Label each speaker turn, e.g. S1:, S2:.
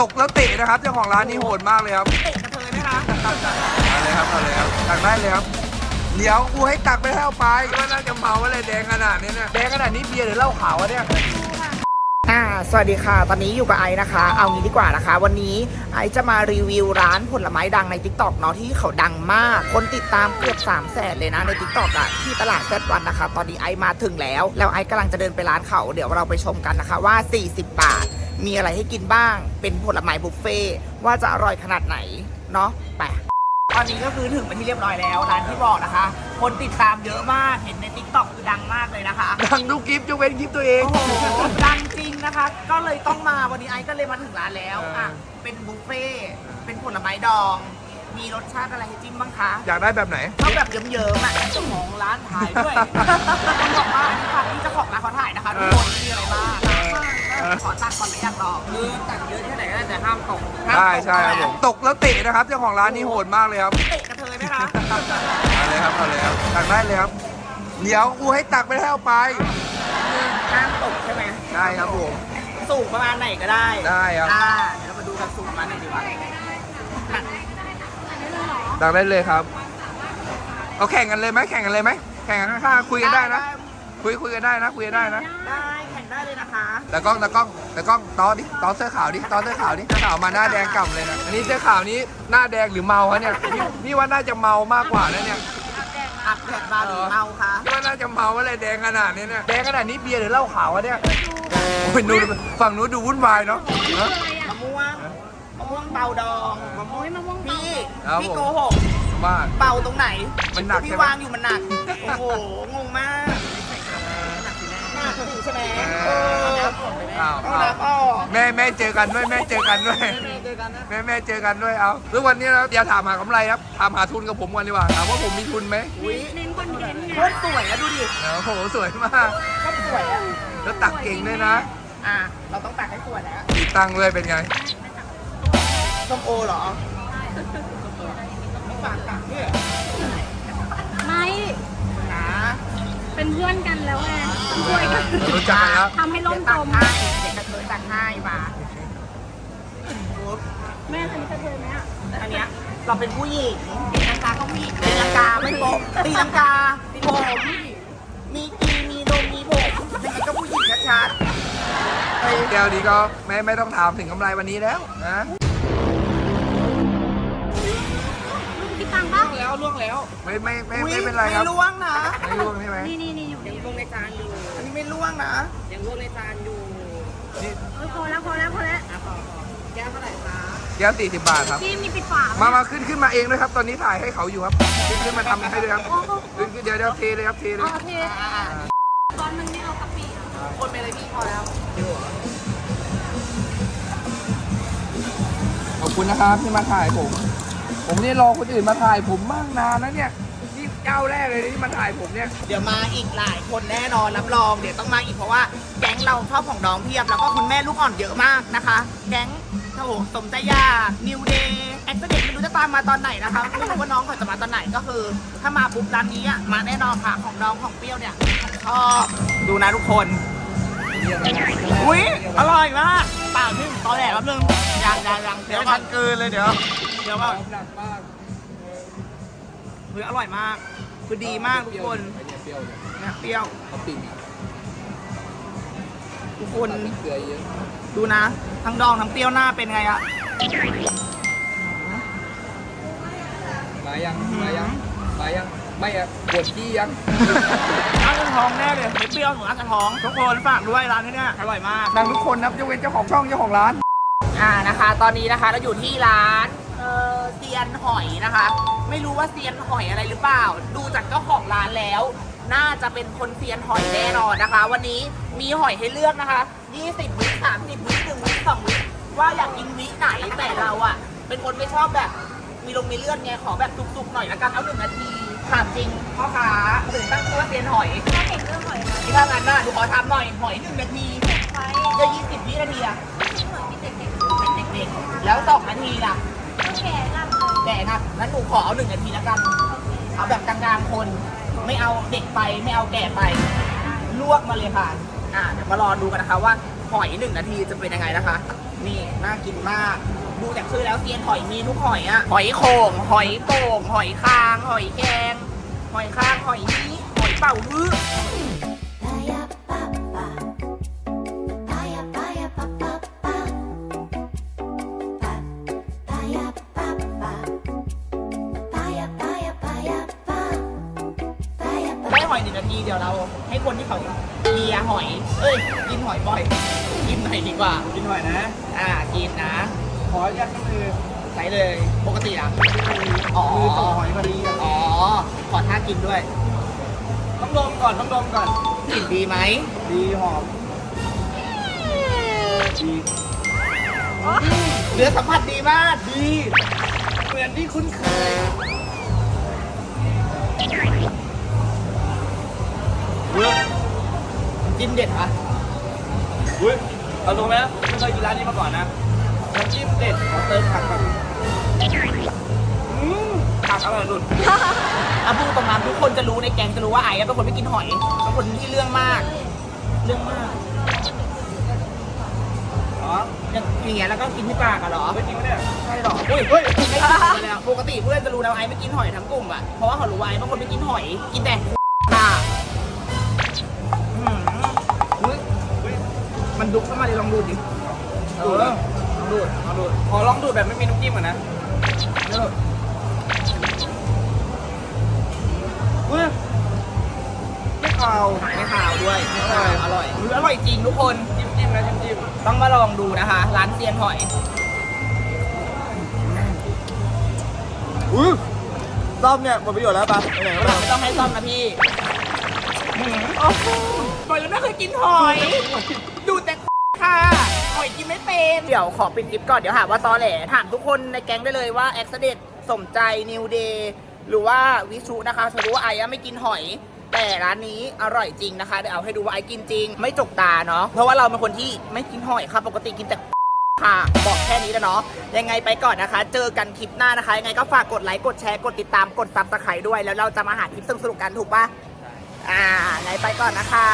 S1: ตกแล้วเตะนะครับเจ้าของร้านนี่โหดมากเลยครับ
S2: เตะกระเทยไหมคะ
S1: เอาเลยครับเอาเลยครับตักได้เลยครับเดี๋ยวกูให้ตักไปให้เอาไปว่าน่าจะเมาอะไรแดงขนาดนี้เนี่ยแดงขนาดนี้เบียร์หรือเหล้าขาววะเนี่ย
S2: อ่าสวัสดีค่ะ ตอนนี้อยู่กับไอซ์นะคะ เอางี้ดีกว่านะคะ วันนี้ไอซ์จะมารีวิวร้านผลไม้ดังใน t ิ k t o k เนาะที่เขาดังมาก คนติดตามเกือบ3 0 0แสนเลยนะใน t ิ k t o k อะที่ตลาดแฟดวันนะคะ ตอนนี้ไอซ์มาถึงแล้ว แล้วไอซ์กำลังจะเดินไปร้านเขา เดี๋ยวเราไปชมกันนะคะว่า 40 บาท มีอะไรให้กินบ้าง เป็นผลไม้บุฟเฟ่ต์ว่าจะอร่อยขนาดไหน เนาะไปตอนนี้ก็คือถึงเป็นที่เรียบร้อยแล้วร้านที่บอกนะคะ คนติดตามเยอะมากเห็นใน t ิ k t o k คือดังมากเลยนะคะ
S1: ดังทุกคลิปยกเว้นคลิปตัวเอง
S2: โอ้โหดังจริงนะคะ ก็เลยต้องมาวันนี้ไอซ์ก็เลยมาถึงร้านแล้ว
S1: เอออ่
S2: อะเป็นบุฟเฟ่ต์เป็นผลไม้ดอง มีรสชาติอะไรให้จิ้มบ้างคะ
S1: อยากได้แบบไหน
S2: ชอบแบบเยิ้มๆอะเจ้าของร้านถ่ายด้วยต้องบอกว่าอันนี้ค่ะที่เจ้าของร้านเขาถ่ายนะคะทุกคนมีอะไรบ้าง
S1: เออ
S2: ขอตัดก่อนไม่อยากลองคือตัดเยอะแค่ไหนก็ได้แต่ห้ามตก
S1: ใช่ใช่ครับผมตกแล้วเตะนะครับเจ้าของร้านนี่โหดมากเลยครับ
S2: เตะกระเทยไหมคะ
S1: เอาเลยครับเอาเลยครับตักได้เลยครับเดี๋ยวกูให้ตักไปให้เอาไป
S2: ห้ามตกใช่ไหม
S1: ได้ครับผม
S2: สูงประมาณไหนก็ได้
S1: ได้ครับ
S2: อ่าเดี๋ยวเรามาดูกันสูงประมาณไหนดีวะ
S1: ตักได้เลยครับเอาแข่งกันเลยไหมแข่งกันเลยไหมแข่งกันข้างๆคุยกันได้นะ คุยคุยกันได้นะคุยกันได้นะ
S2: ได้แข่ง ได้เลยนะคะ
S1: แต่กล้องแต่กล้องแต่กล้องต้อดิต้อเสื้อขาวดิต้อเสื้อขาวดิเสื้อขาวมาหน้าแดงกล่ำเลยนะอันนี้เสื้อขาวนี้หน้าแดงหรือเมาฮะเนี่ยพี่พี่ว่าน่าจะเมามากกว่านะเนี่ย
S2: อักแดดบาร์หรือเมาคะ
S1: พี่ว่าน่าจะเมาอะไรแดงขนาดนี้เนี่ยแดงขนาดนี้เบียร์หรือเหล้าขาววะเนี่ยโอ้ยนูนฝั่งนู้นดูวุ่นวายเนาะฮะ
S2: มะม่วงมะม่วงเบาดองมะม่วงมะม่วงพี่
S1: ครับ
S2: พี่
S1: ผม
S2: โกหก
S1: บ้า
S2: เบาตรงไหน
S1: มันหนัก
S2: พี่
S1: ใช่ไหม
S2: วางอยู่มันหนักโอ้โหงงมากหนักสิใช่ไหมเออ
S1: อ้าว
S2: เอา
S1: อ้าว
S2: ละพ่อ
S1: แม่แม่เจอกันด้วยแม่เจอกันด้วย
S2: เจอกันนะ
S1: แม่แม่เจอกันด้วยเอาแล้ววันนี้เราอย่าถามหากำไรครับถามหาทุนกับผมก่อนดีกว่าถามว่าผมมีทุนไหม
S2: อุ้ย
S3: เน้นคอนเทนต์ไง
S2: โคตรสวยอะดูดิ
S1: โอ้โหสวยมาก
S2: โคตรสวยอะ
S1: แล้วตักเก่งด้วยนะ
S2: อะเราต้องตักให้สวยแล้ว
S1: ติดตังค์ด้วยเป็นไง
S2: ส้มโอเหรอไม่ฝากตักด้วย
S3: ไม่
S2: นะ
S3: เป็นเพื่อนกันแล้วไงช่วยกัน
S1: รู้จักกันแล้ว
S3: ทำให้ล่มจม
S2: เดี๋ยวตักให้ เด็กกระเทยตักให้มา
S3: แม่คนนี้กระเทยไหมอะ
S2: อันเนี้ยเราเป็นผู้หญิงตีลังกาก็มีตีลังกาไม่โป๊ะตีลังกาผมมีกีมีนมมีผมยังไงก็ผู้หญิงชัดๆเฮ้ย
S1: แก้วนี้ก็ไม่ไม่ต้องถามถึงกำไรวันนี้แล้วนะ
S3: พี่ตังบ้าง
S2: แล้วล่วงแล้ว
S1: ไม่ไม่ไม่ไม่เป็นไรครับ
S2: ไม่ล่วงนะ
S1: ไม่ร่วงใช่ไหม
S3: นี่นี่นี่อยู่
S2: ยังล่วงในจานอยู่อันนี้ไม่ล่วงนะยังล่วงในจานอยู่
S1: นี่
S3: เออพอแล้วพอแล้วพอแล้ว
S2: อะต่อแก้วเท่าไหร่คะ
S1: แก้วสี่สิบบาทครับ
S3: พี่มีปิดฝาไห
S1: มา มาขึ้นขึ้นมาเองด้วยครับ ตอนนี้ถ่ายให้เขาอยู่ครับ ขึ้นขึ้นมาทำให้ด้วยครับขึ้นขึ้นเดี๋ยวเดี๋ยวเทเลยครับเทเล
S3: อ๋
S1: ย
S3: อโอเคตอนมันไม่เอากะปิอะ
S2: คนไปเลยพี่พอแล้ว
S1: ขอบคุณนะครับที่มาถ่ายผม ผมนี่รอคนอื่นมาถ่ายผมมากนานแล้วเนี่ยนี่ เจ้าแรกเลยที่มาถ่ายผมเนี่ย
S2: เดี๋ยวมาอีกหลายคนแน่นอนรับรองเดี๋ยวต้องมาอีกเพราะว่าแก๊งเราชอบของน้องเพียบแล้วก็คุณแม่ลูกอ่อนเยอะมากนะคะ แก๊งโอ้โหสมใจยานิวเดย์แอคเซเดไม่รู้จะตามมาตอนไหนนะคะไม่รู้ว่าน้องเขาจะมาตอนไหนก็คือ ถ้ามาปุ๊บร้านนี้อะมาแน่นอนค่ะของน้องของเปรี้ยวเนี่ยชอบดูนะทุกคนอุ้ยอร่อยมากเปล่านึงตอนแรกแป๊บนึงยังยังยัง
S1: เดี๋
S2: เดี๋
S1: ย
S2: ยวว
S1: มั
S2: ก่อน
S1: นเกินเลยเดี๋ยว
S2: เดี๋ยวก่อน
S1: หนักมาก
S2: เฮ้ยอร่อยมาก คือดีมากทุกคน
S1: ไอเนี่ยเปรี้ยวเนี่ย
S2: เนี่ยเปรี้ยว
S1: เขาปิ่งอะ
S2: ทุกคน
S1: เกลือเยอะ
S2: ดูนะ ทั้งดองทั้งเปรี้ยวหน้าเป็นไงอะ
S1: มายังมายังมายังไม่อะปวดขี้ยัง
S2: น่าจะท้องแน่เลยไม่เปรี้ยวหนูน่าจะท้อง ทุกคนฝากด้วยร้านนี้เนี่ยอร่อยมาก
S1: ดังทุกคนนะยกเว้นเจ้าของช่องเจ้าของร้าน
S2: อ่านะคะ ตอนนี้นะคะเราอยู่ที่ร้านเออเซียนหอยนะคะ ไม่รู้ว่าเซียนหอยอะไรหรือเปล่า ดูจากเจ้าของร้านแล้ว น่าจะเป็นคนเซียนหอยแน่นอนนะคะ วันนี้มีหอยให้เลือกนะคะ 20วิ30วิ1วิ2วิว่าอยากกินวิไหนแต่เราอะเป็นคนไม่ชอบแบบมีลงมีเลือดไงขอแบบสุกๆหน่อยละกันเอาหนึ่งนาทีถามจริงพ่อค้าถึงตั้งชื่อว่าเซียนหอย
S3: ถ้าเห็นเรื่องหอยมา
S2: ที่ถ้างั้นน่ะดูขอทำหน่อยหอยหนึ่งนาที
S3: ไว้
S2: จะ20วินาทีอะ
S3: ที่เหมือนมีเด็ก
S2: เป็นเด็กๆแล้วสองนาทีล่ะ
S3: แก่
S2: นะงั้นหนูขอเอาหนึ่งนาทีแล้วกัน เอาแบบกลางๆคน ไม่เอาเด็กไปไม่เอาแก่ไป ลวกมาเลยค่ะ อ่าเดี๋ยวมารอดูกันนะคะว่าหอยหนึ่งนาทีจะเป็นยังไงนะคะ นี่น่ากินมาก ดูจากชื่อแล้วเซียนหอยมีทุกหอยอะหอยโข่งหอยโป่งหอยคาง หอยแครงหอยคางหอยนี้หอยเป่าฮื้อ เดี๋ยวเราให้คนที่เขาเลียหอย เอ้ย กินหอยบ่อย กินหน่อยดีกว่า
S4: กินหน่อยนะ
S2: อ่า กินนะ
S4: ขอยัดก็คือ
S2: ใส่เลย ปกติอะอ๋อ
S4: มือต่อหอยพอดี
S2: อ๋อ ขอท่ากินด้วย
S4: ต้องดมก่อน ต้องดมก่อน
S2: กลิ่นดีไหม
S4: ดีหอม ดี
S2: เนื้อสัมผัสดีมาก
S4: ดี เหมือนที่คุ้นเคย
S2: เวิร์กจิ้มเด็ดปะ
S4: อุ้ยเอาตรงไหมไม่เคยกินร้านนี้มาก่อนนะน้ำจิ้มเด็ดขอเติมผักก่อนอืมผักอร่อยสุด
S2: อะพูดตรงนั้นทุกคนจะรู้ในแกงจะรู้ว่าไอ้เป็นคนไม่กินหอยเป็นคนที่เรื่องมาก เรื่องมาก
S4: อ๋อ
S2: อย่างอย่างเงี้ยแล้วก็กินที่ปากอะเหรอ
S4: ไม่จริงปะเนี่ย
S2: ใช่หรออุ้ยเฮ้ยไม่กินไปแล้วปกติเพื่อนจะรู้แล้วไอ้ไม่กินหอยทั้งกลุ่มอะเพราะว่าเขารู้ว่าไอ้เป็นคนไม่กินหอย กินแต่ ดุกเข้ามาเลยลองดูดิ
S4: เออลองดูดลองดูดขอลองดูดแบบไม่มีน้ำจิ้มก่อนนะเดี๋ยวอุ้ยไม่ขาว
S2: ไม่ขาวด้วยไม่ขาวอร่อยอุ๊ยอร่อยจริงทุกคน
S4: จิ้มจิ้มนะจิ้มจิ้ม
S2: ต้องมาลองดูนะคะ ร้านเซียนหอย
S4: อุ้ยรอบเนี่ยหมดประโยชน์แล้วปะไปไหน
S2: ห
S4: วะ
S2: ลังไม่ต้องให้ซ่อมนะพี่หืมโอ้โหหอยแล้วไม่เคยกินหอย ดูแต่ ค่ะหอยกินไม่เป็น เดี๋ยวขอปิดคลิปก่อน เดี๋ยวหาว่าตอแหล ถามทุกคนในแก๊งได้เลยว่าแอ็กซเดตสมใจนิวเดย์หรือว่าวิชุนะคะจะรู้ว่าไอ้ไม่กินหอย แต่ร้านนี้อร่อยจริงนะคะ เดี๋ยวเอาให้ดูว่าไอ้กินจริง ไม่จกตาเนาะ เพราะว่าเราเป็นคนที่ไม่กินหอยค่ะ ปกติกินแต่ค่ะบอกแค่นี้แล้วเนาะยังไงไปก่อนนะคะ เจอกันคลิปหน้านะคะยังไงก็ฝากกดไลค์กดแชร์กดติดตามกดซับสไครต์ด้วย แล้วเราจะมาหาคลิปสนุกๆกันถูกปะอ่าไงไปก่อนนะคะ